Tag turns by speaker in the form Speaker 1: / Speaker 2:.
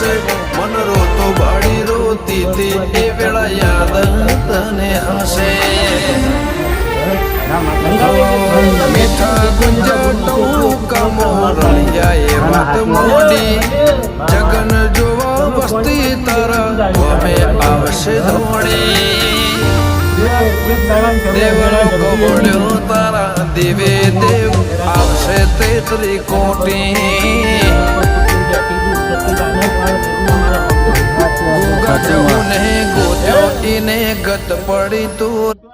Speaker 1: દિવસે મનરો તો બાળી રોતી તે એ વેળા યાદ તને હશે.
Speaker 2: મીઠા ગુંજ કમો રણિયા
Speaker 1: એ વાત મોડી.
Speaker 2: જગન
Speaker 1: જોવા વસ્તી તારા અમે આવશે ધોડી
Speaker 2: દેવર કબોળ્યો
Speaker 1: તારા દેવે દેવ,
Speaker 2: આવશે
Speaker 1: તેત્રી કોટી. ગજવું ને ગોત્યો ઈને ગત પડી તું.